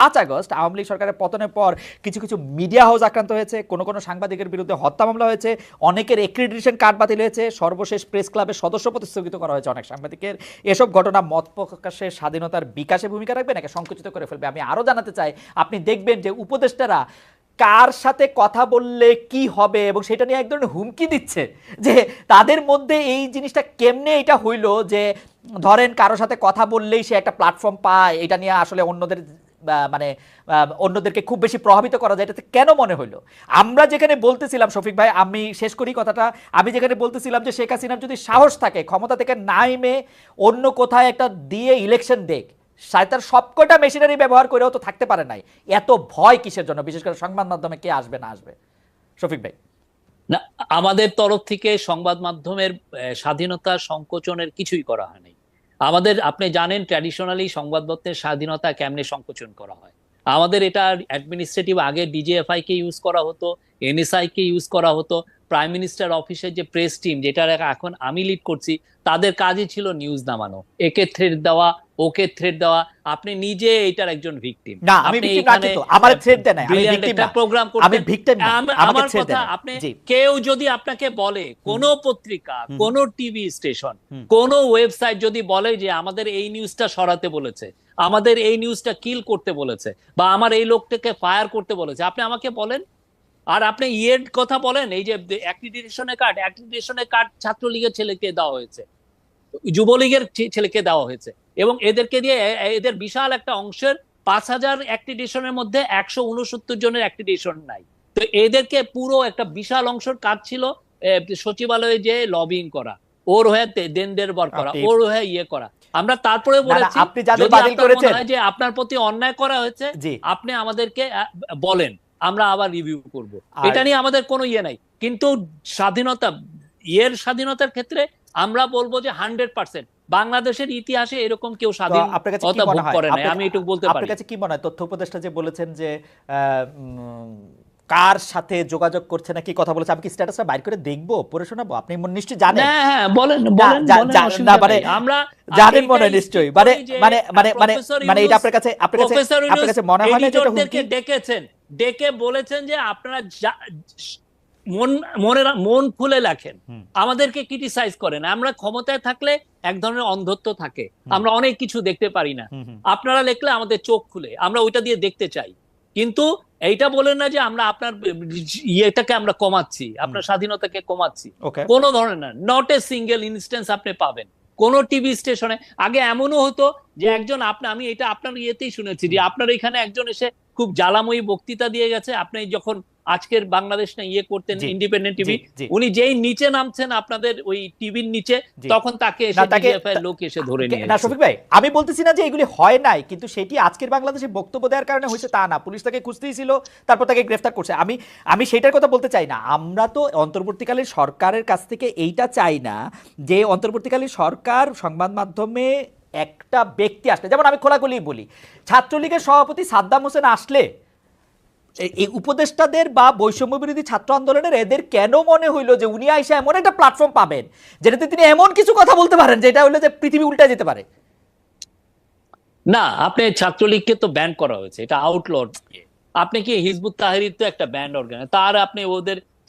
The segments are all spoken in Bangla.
পাঁচ আগস্ট আওয়ামী লীগ সরকারের পতনের পর কিছু কিছু মিডিয়া হাউস আক্রান্ত হয়েছে, কোনো কোনো সাংবাদিকের বিরুদ্ধে হত্যা মামলা হয়েছে, অনেকের এক্রিডিটেশন কার্ড বাতিল হয়েছে, সর্বশেষ প্রেস ক্লাবের সদস্য প্রতিস্থগিত করা হয়েছে অনেক সাংবাদিকের। এসব ঘটনা মত প্রকাশের স্বাধীনতার বিকাশে ভূমিকা রাখবে নাকি সংকুচিত করে ফেলবে? আমি আরও জানাতে চাই, আপনি দেখবেন যে উপদেষ্টারা কার সাথে কথা বললে কি হবে এবং সেটা নিয়ে এক ধরনের হুমকি দিচ্ছে যে তাদের মধ্যে এই জিনিসটা কেমনে এটা হইল যে ধরেন কারোর সাথে কথা বললেই সে একটা প্ল্যাটফর্ম পায়, এটা নিয়ে আসলে অন্যদের মানে অন্যদেরকে খুব বেশি প্রভাবিত করা যায়, এটাতে কেন মনে হইল? আমরা যেখানে বলতেছিলাম, শফিক ভাই, আমি শেষ করি কথাটা, আমি যেখানে বলতেছিলাম যে শেখ হাসিনার যদি সাহস থাকে, ক্ষমতা থেকে নাইমে অন্য কোথায় একটা দিয়ে ইলেকশন দেখ তার সবকটা মেশিনারি ব্যবহার করেও তো থাকতে পারে নাই। এত ভয় কিসের জন্য? বিশেষ করে সংবাদ মাধ্যমে কে আসবে, না আসবে? শফিক ভাই। না, আমাদের তরফ থেকে সংবাদ মাধ্যমের স্বাধীনতা সংকোচনের কিছুই করা হয়নি। আমাদের, আপনি জানেন ট্র্যাডিশনালি সংবাদপত্রের স্বাধীনতা কেমনে সংকোচন করা হয়? আমাদের এটা অ্যাডমিনিস্ট্রেটিভ আগে ডিজিএফআই কে ইউজ করা হতো এনএসআই কে ইউজ করা হতো প্রাইম মিনিস্টার অফিসের যে প্রেস টিম যেটা এখন আমি লিড করছি, তাদের কাজই ছিল নিউজ নামানো। একে থ্রেড দেওয়া ওকে থ্রেড দেওয়া আপনি নিজে এটার একজন ভিকটিম না আমি victim না কিন্তু আমার থ্রেড দেয় নাই আমি victim না প্রোগ্রাম করতে আমি ভিক্টিম না আমার কথা আপনি কেউ যদি আপনাকে বলে কোন পত্রিকা কোন টিভি স্টেশন কোন ওয়েবসাইট যদি বলে যে আমাদের এই নিউজটা সরাতে বলেছে আমাদের এই নিউজটা কিল করতে বলেছে বা আমার এই লোকটাকে ফায়ার করতে বলেছে আপনি আমাকে বলেন আর আপনি ইয়ের কথা বলেন এই যে অ্যাক্রিডিটেশনের কার্ড অ্যাক্রিডিটেশনের কার্ড ছাত্রলীগের ছেলেকে দেওয়া হয়েছে যুবলীগের ছেলেকে দেওয়া হয়েছে। এবং এদেরকে দিয়ে এদের বিশাল একটা অংশের পাঁচ হাজার অ্যাক্রিডিশনের মধ্যে একশো উনসত্তর জনের অ্যাক্রিডিশন নাই। তো এদেরকে পুরো একটা বিশাল অংশের কাজ ছিল সচিবালয়ে যে লবিং করা ওর হয়ে দেনদের বর করা ওর হয়ে ইয়ে করা। আমরা তারপরে বলেছি আপনি যাদের বাতিল আপনার করেছেন যে আপনার প্রতি অন্যায় করা হয়েছে আপনি আমাদেরকে বলেন আমরা আবার রিভিউ করব। এটা নিয়ে আমাদের কোনো ইয়ে নাই। কিন্তু স্বাধীনতা ইয়ের স্বাধীনতার ক্ষেত্রে আমরা বলব যে হান্ড্রেড পার্সেন্ট। বাংলাদেশের ইতিহাসে এরকম কেউ স্বাধীন কথা ভোগ করে নাই আমি এটুকু বলতে পারি। আপনার কাছে কি মনে হয়? তথ্য উপদেষ্টা যে বলেছেন যে কার সাথে যোগাযোগ করছে না কি কথা বলেছে আমি কি স্ট্যাটাসটা বাইর করে দেখব পড়ে শোনাবো? আপনি মনে- নিশ্চয়ই জানেন। হ্যাঁ হ্যাঁ বলেন বলেন না, মানে আমরা জানেন মনে নিশ্চয়ই। মানে মানে মানে মানে মানে এটা আপনার কাছে আপনার কাছে আপনার কাছে মনে হয় না যে? ডেকেছেন। ডেকে বলেছেন যে আপনারা মন মনে মন খুলে লেখেন। আমাদেরকে ক্রিটিসাইজ করেন। আমরা ক্ষমতায় থাকলে এক ধরনের অন্ধত্ব থাকে। আমরা অনেক কিছু দেখতে পারি না। আপনারা লিখলে আমাদের চোখ খুলে। আমরা ওইটা দিয়ে দেখতে চাই। কিন্তু এইটা বলেন না যে আমরা আপনার ইয়েটাকে আমরা কমাচ্ছি আপনার স্বাধীনতাকে কমাচ্ছি। কোনো ধরনের না। নট এ সিঙ্গেল ইনস্টেন্স আপনি পাবেন। কোন টিভি স্টেশনে আগে এমনও হতো যে একজন আপনি আমি এটা আপনার ইয়েতেই শুনেছি যে আপনার এখানে একজন এসে খুব জ্বালাময়ী বক্তৃতা দিয়ে গেছে। আপনি যখন আজকের বাংলাদেশ না ইয়ে করতেন ইন্ডিপেন্ডেন্ট টিভি। উনি যেই নিচে নামছেন আপনাদের ওই টিভির নিচে তখন তাকে লোক এসে ধরে নিয়ে না শফিক ভাই আমি বলতেছি না যে এগুলি হয় নাই কিন্তু সেটি আজকের বাংলাদেশে বক্তব্য দেওয়ার কারণে হয়েছে তা না। পুলিশ তাকে খুঁজতেই ছিল তারপর তাকে গ্রেফতার করছে। আমি আমি সেটার কথা বলতে চাই না। আমরা তো অন্তর্বর্তীকালীন সরকারের কাছ থেকে এইটা চাই না যে অন্তর্বর্তীকালীন সরকার সংবাদ মাধ্যমে একটা ব্যক্তি আসলে যেমন আমি খোলাখুলি বলি ছাত্রলীগের সভাপতি সাদ্দাম হোসেন আসলে এই- উপদেষ্টাদের বা বৈষম্য বিরোধী ছাত্র আন্দোলনের এদের কেন মনে হইল যে উনি আইসা এমন একটা প্ল্যাটফর্ম পাবেন, যেটাতে তিনি এমন কিছু কথা বলতে পারেন, যেটা হলো যে পৃথিবী উল্টে যেতে পারে? না, আপনি ছাত্রলীগকে তো ব্যান করা হয়েছে, এটা আউটলোড আপনি কি হিজবুত তাহরির তো একটা ব্যান্ড অর্গান তার আপনি ওদের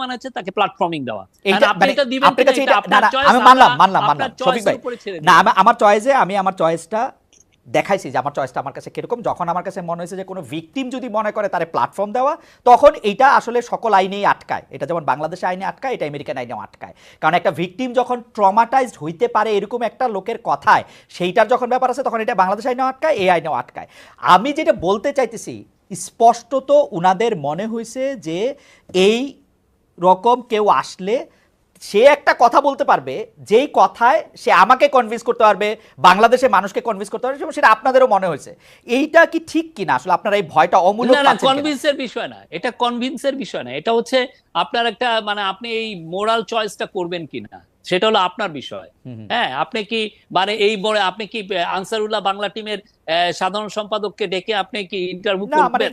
মানে হচ্ছে তাকে প্ল্যাটফর্মিং দেওয়া। আপনি মানে আমি মানলাম মানলাম মানলাম। শফিক ভাই না আমার চয়েসে আমি আমার চয়েসটা দেখাইছি যে আমার চয়েসটা আমার কাছে কীরকম। যখন আমার কাছে মনে হয়েছে যে কোনো ভিকটিম যদি মনে করে তারে প্ল্যাটফর্ম দেওয়া তখন এটা আসলে সকল আইনেই আটকায়। এটা যেমন বাংলাদেশে আইনে আটকায় এটা আমেরিকান আইনেও আটকায়। কারণ একটা ভিকটিম যখন ট্রমাটাইজড হইতে পারে এরকম একটা লোকের কথায় সেইটার যখন ব্যাপার আছে তখন এটা বাংলাদেশ আইনেও আটকায় এই আইনেও আটকায়। আমি যেটা বলতে চাইতেছি স্পষ্টত উনাদের মনে হয়েছে যে এই রকম কেউ আসলে সে একটা কথা বলতে পারবে যেই কথায় সে আমাকে কনভিন্স করতে পারবে বাংলাদেশের মানুষকে কনভিন্স করতে পারবে সেটা আপনাদেরও মনে হয়েছে। এইটা কি ঠিক কিনা? আসলে আপনারা এই ভয়টা অমূলক না? কনভিন্সের বিষয় না। এটা কনভিন্সের বিষয় না। এটা হচ্ছে আপনার একটা মানে আপনি এই মোরাল চয়েসটা করবেন কিনা সেটা হলো আপনার বিষয়। হ্যাঁ আপনি কি মানে এই বলে আপনি কি আনসারুল্লাহ বাংলা টিমের সাধারণ সম্পাদককে ডেকে আপনি কি ইন্টারভিউ মানে করবেন?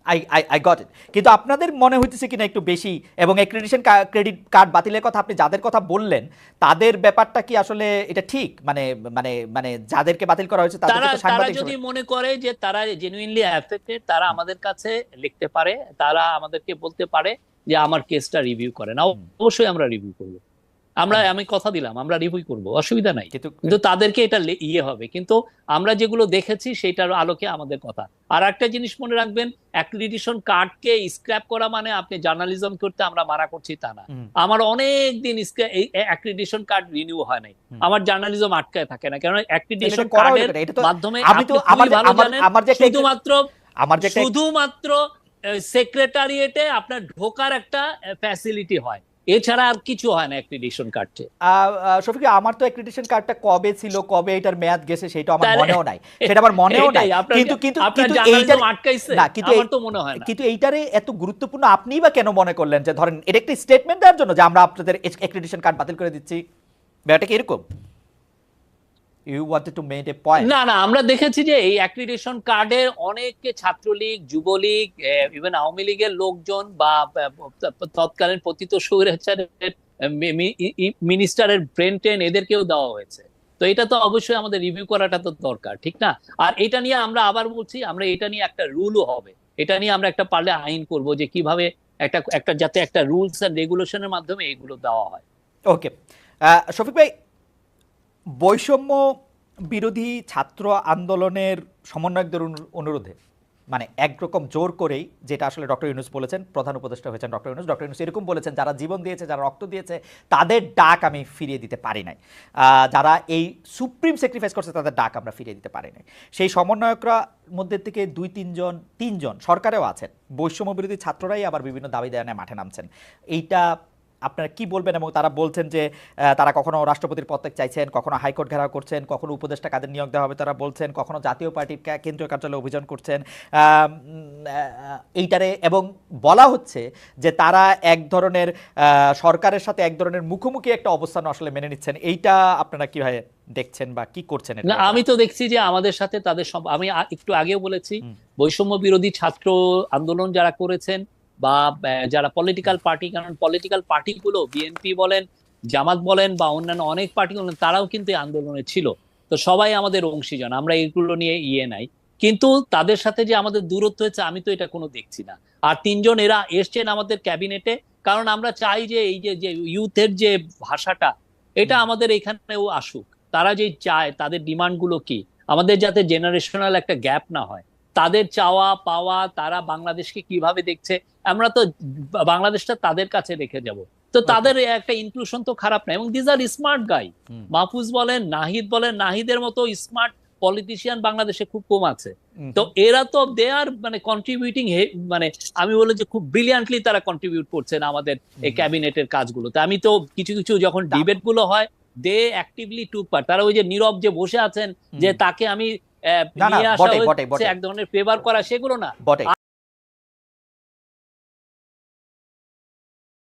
I I I got it কিন্তু আপনাদের মনে হইতেছে কিনা একটু বেশি এবং অ্যাক্রেডিটেশন ক্রেডিট কার্ড বাতিলের কথা আপনি যাদের কথা বললেন তাদের ব্যাপারটা কি আসলে এটা ঠিক? মানে মানে মানে যাদেরকে বাতিল করা হয়েছে তারা যদি মনে করে যে তারা জেনুইনলি অ্যাফেক্টেড তারা আমাদের কাছে লিখতে পারে তারা আমাদেরকে বলতে পারে যে আমার কেসটা রিভিউ করেন অবশ্যই আমরা রিভিউ করব। আমরা আমি কথা দিলাম আমরা রিভিউ করব অসুবিধা নাই। কিন্তু তাদেরকে এটা ইয়ে হবে। কিন্তু আমরা যেগুলো দেখেছি সেটার আলোকে আমাদের কথা। আর একটা জিনিস মনে রাখবেন অ্যাক্রিডিটেশন কার্ডকে স্ক্র্যাপ করা মানে আপনি জার্নালিজম করতে আমরা মানা করছি তা না। আমার অনেক দিন এই অ্যাক্রিডিটেশন কার্ড রিনিউ হয় নাই। আমার জার্নালিজম আটকায় থাকে না। কারণ অ্যাক্রিডিটেশন কার্ডের মাধ্যমে আমি তো আমার ভালো আমার জানেন শুধুমাত্র আমার যে শুধুমাত্র সেক্রেটারিয়েটে আপনার ঢোকার একটা ফ্যাসিলিটি হয়। এছাড়া আর কিছু হয় না অ্যাক্রিডিশন কার্ডে শফিক আমার তো অ্যাক্রিডিশন কার্ডটা কবে ছিল কবে এটার মেয়াদ গেছে সেটা আমার মনেও নাই। সেটা আমার মনেও নাই। কিন্তু কিন্তু কিন্তু এইটা আটকাইছে না, কিন্তু আমার তো মনে হয় না। কিন্তু এইটারে এত গুরুত্বপূর্ণ আপনিই বা কেন মনে করলেন? যে ধরেন এটা একটা স্টেটমেন্ট দেওয়ার জন্য যে আমরা আপনাদের অ্যাক্রিডিশন কার্ড বাতিল করে দিচ্ছি। ব্যাপারটা কি এরকম? You wanted to made a point না না আমরা দেখেছি যে এই অ্যাক্রিডিটেশন কার্ডের অনেক ছাত্রলীগ যুবলীগ ইভেন আওয়ামী লীগের লোকজন বা তৎকালীন পতিত স্বৈরাচারের মিনিস্টারের ব্রেন টেন এদেরকেও দেওয়া হয়েছে। তো এটা তো অবশ্যই আমাদের রিভিউ করাটা তো দরকার ঠিক না? আর এটা নিয়ে আমরা আবার বলছি আমরা এটা নিয়ে একটা রুলও হবে। এটা নিয়ে আমরা একটা পারলে আইন করব যে কীভাবে একটা একটা যাতে একটা রুলস এন্ড রেগুলেশনের মাধ্যমে এগুলো দেওয়া হয়। ওকে শফিক ভাই বৈষম্য বিরোধী ছাত্র আন্দোলনের সমন্বয়কদের অনুরোধে মানে একরকম জোর করেই, যেটা আসলে ডক্টর ইউনুস বলেছেন, প্রধান উপদেষ্টা হয়েছেন ডক্টর ইউনুস। ডক্টর ইউনুস এরকম বলেছেন, যারা জীবন দিয়েছে, যারা রক্ত দিয়েছে, তাদের ডাক আমি ফিরিয়ে দিতে পারি নাই। যারা এই সুপ্রিম স্যাক্রিফাইস করছে, তাদের ডাক আমরা ফিরিয়ে দিতে পারি নাই। সেই সমন্বয়করা মধ্যে থেকে দুই, তিনজন তিনজন সরকারেও আছেন। বৈষম্য বিরোধী ছাত্ররাই আবার বিভিন্ন দাবি দেওয়া মাঠে নামছেন। এইটা আপনারা কি বলবেন এবং তারা বলছেন যে তারা কখনো রাষ্ট্রপতির পদত্যাগ চাইছেন কখনো হাইকোর্ট ঘেরাও করছেন কখনো উপদেষ্টা কাদের নিয়োগ দেওয়া হবে তারা বলছেন কখনো জাতীয় পার্টির কেন্দ্রীয় কার্যালয়ে অভিযান করছেন। এইটারে এবং বলা হচ্ছে যে তারা এক ধরনের সরকারের সাথে এক ধরনের মুখোমুখি একটা অবস্থান আসলে মেনে নিচ্ছেন। এইটা আপনারা কীভাবে দেখছেন বা কি করছেন না আমি তো দেখছি যে আমাদের সাথে তাদের আমি একটু আগেও বলেছি বৈষম্য বিরোধী ছাত্র আন্দোলন যারা করেছেন বা যারা পলিটিক্যাল পার্টি কারণ পলিটিক্যাল পার্টিগুলো বিএনপি বলেন জামাত বলেন বা অন্যান্য অনেক পার্টি বলেন তারাও কিন্তু আন্দোলনে ছিল। তো সবাই আমাদের অংশীজন আমরা এগুলো নিয়ে ইয়ে নাই। কিন্তু তাদের সাথে যে আমাদের দূরত্ব হয়েছে আমি তো এটা কোনো দেখছি না। আর তিনজন এরা এসছেন আমাদের ক্যাবিনেটে কারণ আমরা চাই যে এই যে যে ইউথের যে ভাষাটা এটা। আমাদের এখানেও আসুক। তারা যে চায় তাদের ডিমান্ডগুলো কি? আমাদের যাতে জেনারেশনাল একটা গ্যাপ না হয়। তাদের চাওয়া পাওয়া তারা বাংলাদেশকে কীভাবে দেখছে আমরা তো বাংলাদেশটা তাদের কাছে রেখে যাব। তো তাদের একটা ইনক্লুশন তো খারাপ না এবং these are smart guy Mahfuz বলেন নাহিদ বলেন নাহিদের মতো স্মার্ট পলিটিশিয়ান বাংলাদেশে খুব কম আছে। তো এরা তো দে আর মানে কন্ট্রিবিউটিং মানে আমি বলে যে খুব ব্রিলিয়ান্টলি তারা কন্ট্রিবিউট করছেন আমাদের এই। ক্যাবিনেটের কাজগুলোতে। আমি তো কিছু কিছু যখন ডিবেটগুলো হয় দে অ্যাক্টিভলি টুক পার্ট তারা ওই যে নীরব যে বসে আছেন যে তাকে আমি এক ধরনের ফেভার করা সেগুলো না।